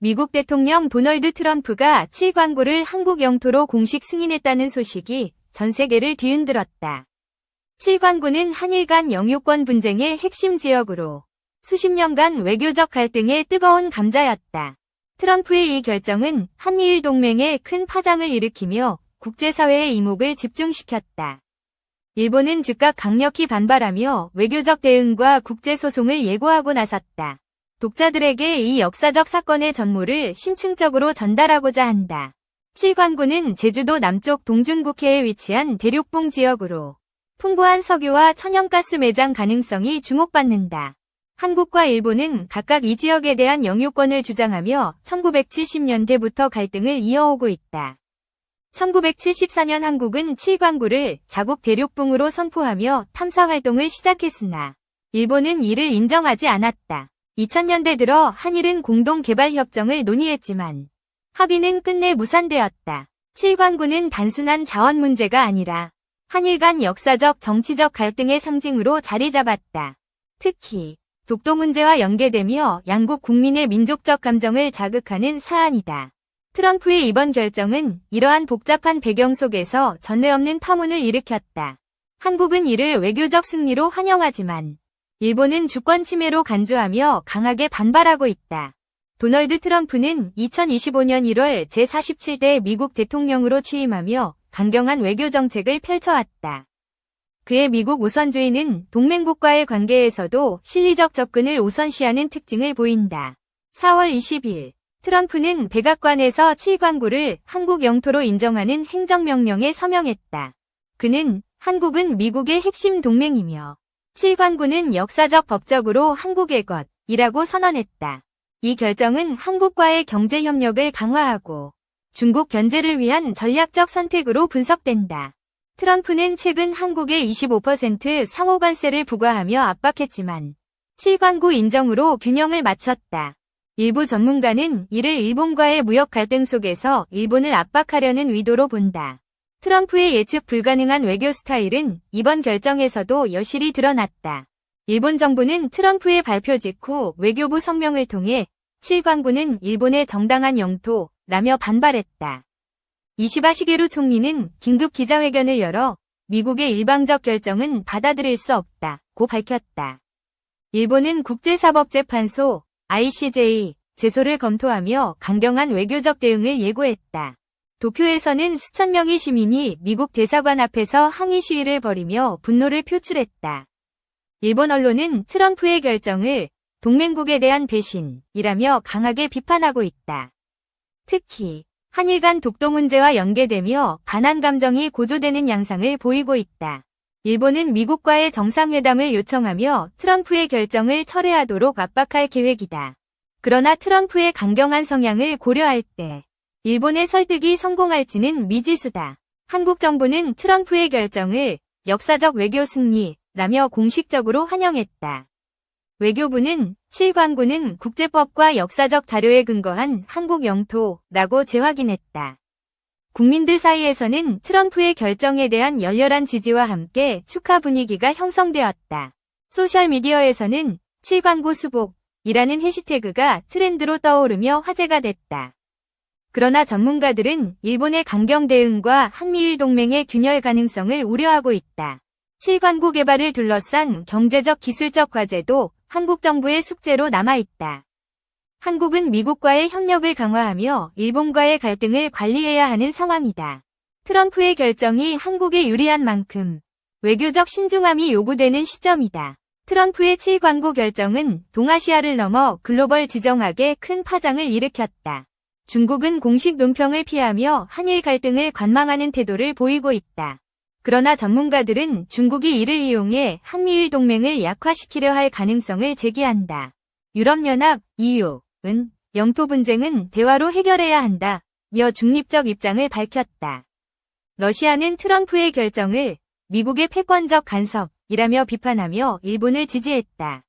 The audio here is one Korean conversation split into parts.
미국 대통령 도널드 트럼프가 7광구를 한국 영토로 공식 승인했다는 소식이 전 세계를 뒤흔들었다. 7광구는 한일 간 영유권 분쟁의 핵심 지역으로 수십 년간 외교적 갈등의 뜨거운 감자였다. 트럼프의 이 결정은 한미일 동맹에 큰 파장을 일으키며 국제사회의 이목을 집중시켰다. 일본은 즉각 강력히 반발하며 외교적 대응과 국제소송을 예고하고 나섰다. 독자들에게 이 역사적 사건의 전모를 심층적으로 전달하고자 한다. 7광구는 제주도 남쪽 동준국해에 위치한 대륙봉 지역으로 풍부한 석유와 천연가스 매장 가능성이 주목받는다. 한국과 일본은 각각 이 지역에 대한 영유권을 주장하며 1970년대부터 갈등을 이어오고 있다. 1974년 한국은 7광구를 자국 대륙봉으로 선포하며 탐사 활동을 시작했으나 일본은 이를 인정하지 않았다. 2000년대 들어 한일은 공동개발협정을 논의했지만 합의는 끝내 무산되었다. 7광구는 단순한 자원 문제가 아니라 한일 간 역사적 정치적 갈등의 상징으로 자리 잡았다. 특히 독도 문제와 연계되며 양국 국민의 민족적 감정을 자극하는 사안이다. 트럼프의 이번 결정은 이러한 복잡한 배경 속에서 전례 없는 파문을 일으켰다. 한국은 이를 외교적 승리로 환영하지만 일본은 주권 침해로 간주하며 강하게 반발하고 있다. 도널드 트럼프는 2025년 1월 제47대 미국 대통령으로 취임하며 강경한 외교 정책을 펼쳐왔다. 그의 미국 우선주의는 동맹국과의 관계에서도 실리적 접근을 우선시하는 특징을 보인다. 4월 20일 트럼프는 백악관에서 7광구를 한국 영토로 인정하는 행정명령에 서명했다. 그는 한국은 미국의 핵심 동맹이며 7광구는 역사적 법적으로 한국의 것이라고 선언했다. 이 결정은 한국과의 경제 협력을 강화하고 중국 견제를 위한 전략적 선택으로 분석된다. 트럼프는 최근 한국에 25% 상호관세를 부과하며 압박했지만 7광구 인정으로 균형을 맞췄다. 일부 전문가는 이를 일본과의 무역 갈등 속에서 일본을 압박하려는 의도로 본다. 트럼프의 예측 불가능한 외교 스타일은 이번 결정에서도 여실히 드러났다. 일본 정부는 트럼프의 발표 직후 외교부 성명을 통해 7광구는 일본의 정당한 영토라며 반발했다. 이시바 시게루 총리는 긴급 기자회견을 열어 미국의 일방적 결정은 받아들일 수 없다고 밝혔다. 일본은 국제사법재판소 ICJ 제소를 검토하며 강경한 외교적 대응을 예고했다. 도쿄에서는 수천 명의 시민이 미국 대사관 앞에서 항의 시위를 벌이며 분노를 표출했다. 일본 언론은 트럼프의 결정을 동맹국에 대한 배신이라며 강하게 비판하고 있다. 특히 한일 간 독도 문제와 연계되며 반한 감정이 고조되는 양상을 보이고 있다. 일본은 미국과의 정상회담을 요청하며 트럼프의 결정을 철회하도록 압박할 계획이다. 그러나 트럼프의 강경한 성향을 고려할 때 일본의 설득이 성공할지는 미지수다. 한국 정부는 트럼프의 결정을 역사적 외교 승리라며 공식적으로 환영했다. 외교부는 7광구는 국제법과 역사적 자료에 근거한 한국 영토라고 재확인했다. 국민들 사이에서는 트럼프의 결정에 대한 열렬한 지지와 함께 축하 분위기가 형성되었다. 소셜미디어에서는 7광구 수복이라는 해시태그가 트렌드로 떠오르며 화제가 됐다. 그러나 전문가들은 일본의 강경 대응과 한미일 동맹의 균열 가능성을 우려하고 있다. 7광구 개발을 둘러싼 경제적 기술적 과제도 한국 정부의 숙제로 남아있다. 한국은 미국과의 협력을 강화하며 일본과의 갈등을 관리해야 하는 상황이다. 트럼프의 결정이 한국에 유리한 만큼 외교적 신중함이 요구되는 시점이다. 트럼프의 7광구 결정은 동아시아를 넘어 글로벌 지정학에 큰 파장을 일으켰다. 중국은 공식 논평을 피하며 한일 갈등을 관망하는 태도를 보이고 있다. 그러나 전문가들은 중국이 이를 이용해 한미일 동맹을 약화시키려 할 가능성을 제기한다. 유럽연합, EU은 영토 분쟁은 대화로 해결해야 한다. 며 중립적 입장을 밝혔다. 러시아는 트럼프의 결정을 미국의 패권적 간섭이라며 비판하며 일본을 지지했다.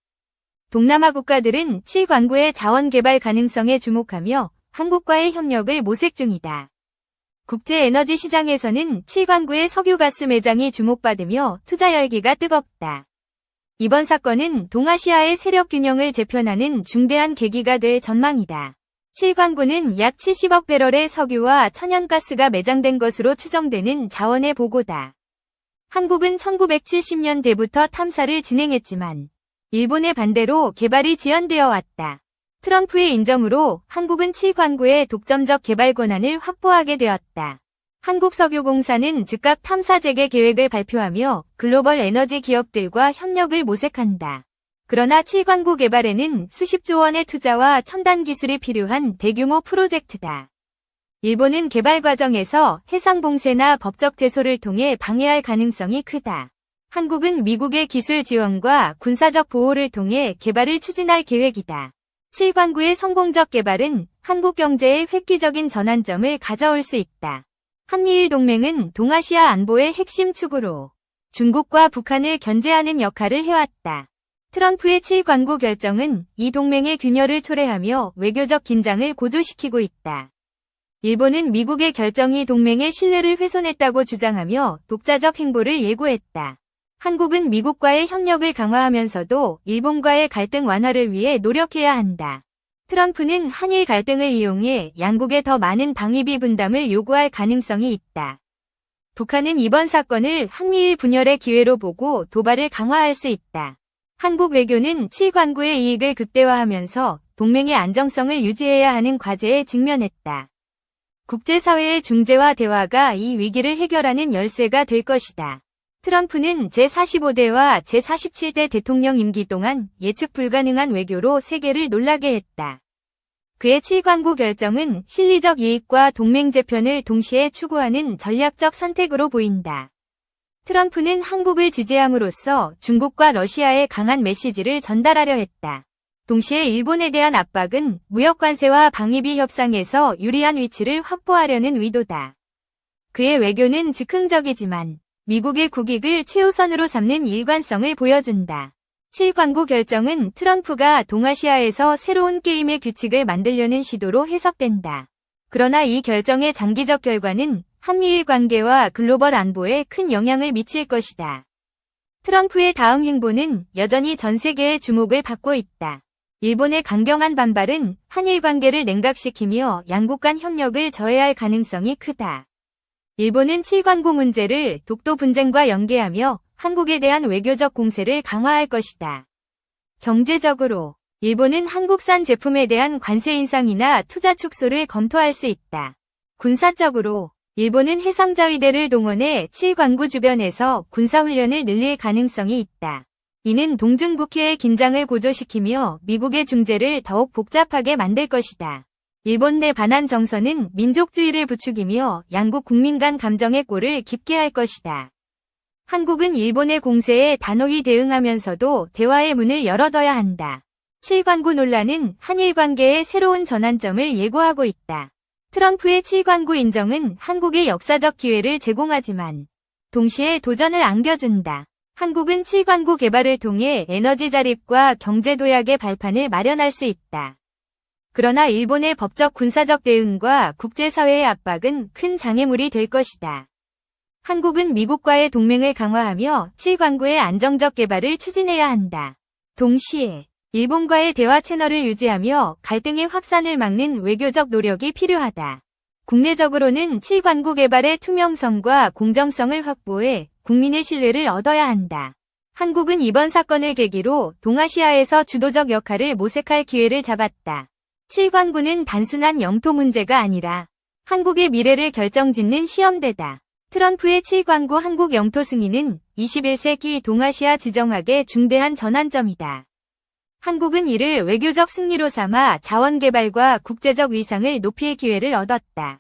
동남아 국가들은 7광구의 자원 개발 가능성에 주목하며 한국과의 협력을 모색 중이다. 국제에너지 시장에서는 7광구의 석유가스 매장이 주목받으며 투자 열기가 뜨겁다. 이번 사건은 동아시아의 세력 균형을 재편하는 중대한 계기가 될 전망이다. 7광구는 약 70억 배럴의 석유와 천연가스가 매장된 것으로 추정되는 자원의 보고다. 한국은 1970년대부터 탐사를 진행했지만 일본의 반대로 개발이 지연되어 왔다. 트럼프의 인정으로 한국은 7광구의 독점적 개발 권한을 확보하게 되었다. 한국석유공사는 즉각 탐사 재개 계획을 발표하며 글로벌 에너지 기업들과 협력을 모색한다. 그러나 7광구 개발에는 수십조 원의 투자와 첨단 기술이 필요한 대규모 프로젝트다. 일본은 개발 과정에서 해상 봉쇄나 법적 제소를 통해 방해할 가능성이 크다. 한국은 미국의 기술 지원과 군사적 보호를 통해 개발을 추진할 계획이다. 7광구의 성공적 개발은 한국 경제의 획기적인 전환점을 가져올 수 있다. 한미일 동맹은 동아시아 안보의 핵심 축으로 중국과 북한을 견제하는 역할을 해왔다. 트럼프의 7광구 결정은 이 동맹의 균열을 초래하며 외교적 긴장을 고조시키고 있다. 일본은 미국의 결정이 동맹의 신뢰를 훼손했다고 주장하며 독자적 행보를 예고했다. 한국은 미국과의 협력을 강화하면서도 일본과의 갈등 완화를 위해 노력해야 한다. 트럼프는 한일 갈등을 이용해 양국에 더 많은 방위비 분담을 요구할 가능성이 있다. 북한은 이번 사건을 한미일 분열의 기회로 보고 도발을 강화할 수 있다. 한국 외교는 7광구의 이익을 극대화하면서 동맹의 안정성을 유지해야 하는 과제에 직면했다. 국제사회의 중재와 대화가 이 위기를 해결하는 열쇠가 될 것이다. 트럼프는 제45대와 제47대 대통령 임기 동안 예측 불가능한 외교로 세계를 놀라게 했다. 그의 7광구 결정은 실리적 이익과 동맹 재편을 동시에 추구하는 전략적 선택으로 보인다. 트럼프는 한국을 지지함으로써 중국과 러시아에 강한 메시지를 전달하려 했다. 동시에 일본에 대한 압박은 무역관세와 방위비 협상에서 유리한 위치를 확보하려는 의도다. 그의 외교는 즉흥적이지만 미국의 국익을 최우선으로 삼는 일관성을 보여준다. 7광구 결정은 트럼프가 동아시아에서 새로운 게임의 규칙을 만들려는 시도로 해석된다. 그러나 이 결정의 장기적 결과는 한미일 관계와 글로벌 안보에 큰 영향을 미칠 것이다. 트럼프의 다음 행보는 여전히 전 세계의 주목을 받고 있다. 일본의 강경한 반발은 한일 관계를 냉각시키며 양국 간 협력을 저해할 가능성이 크다. 일본은 7광구 문제를 독도 분쟁과 연계하며 한국에 대한 외교적 공세를 강화할 것이다. 경제적으로 일본은 한국산 제품에 대한 관세 인상이나 투자 축소를 검토할 수 있다. 군사적으로 일본은 해상자위대를 동원해 7광구 주변에서 군사훈련을 늘릴 가능성이 있다. 이는 동중국해의 긴장을 고조시키며 미국의 중재를 더욱 복잡하게 만들 것이다. 일본 내 반한 정서는 민족주의를 부추기며 양국 국민 간 감정의 꼴을 깊게 할 것이다. 한국은 일본의 공세에 단호히 대응하면서도 대화의 문을 열어둬야 한다. 7광구 논란은 한일 관계의 새로운 전환점을 예고하고 있다. 트럼프의 7광구 인정은 한국의 역사적 기회를 제공하지만 동시에 도전을 안겨준다. 한국은 7광구 개발을 통해 에너지 자립과 경제 도약의 발판을 마련할 수 있다. 그러나 일본의 법적 군사적 대응과 국제사회의 압박은 큰 장애물이 될 것이다. 한국은 미국과의 동맹을 강화하며 7광구의 안정적 개발을 추진해야 한다. 동시에 일본과의 대화 채널을 유지하며 갈등의 확산을 막는 외교적 노력이 필요하다. 국내적으로는 7광구 개발의 투명성과 공정성을 확보해 국민의 신뢰를 얻어야 한다. 한국은 이번 사건을 계기로 동아시아에서 주도적 역할을 모색할 기회를 잡았다. 7광구는 단순한 영토 문제가 아니라 한국의 미래를 결정짓는 시험대다. 트럼프의 7광구 한국 영토 승인은 21세기 동아시아 지정학의 중대한 전환점이다. 한국은 이를 외교적 승리로 삼아 자원 개발과 국제적 위상을 높일 기회를 얻었다.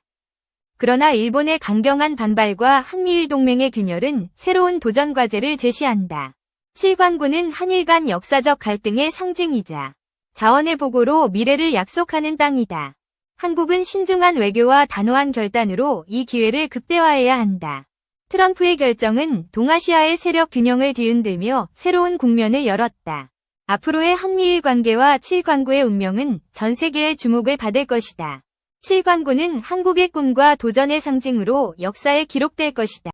그러나 일본의 강경한 반발과 한미일 동맹의 균열은 새로운 도전 과제를 제시한다. 7광구는 한일 간 역사적 갈등의 상징이자 자원의 보고로 미래를 약속하는 땅이다. 한국은 신중한 외교와 단호한 결단으로 이 기회를 극대화해야 한다. 트럼프의 결정은 동아시아의 세력 균형을 뒤흔들며 새로운 국면을 열었다. 앞으로의 한미일 관계와 7광구의 운명은 전 세계의 주목을 받을 것이다. 7광구는 한국의 꿈과 도전의 상징으로 역사에 기록될 것이다.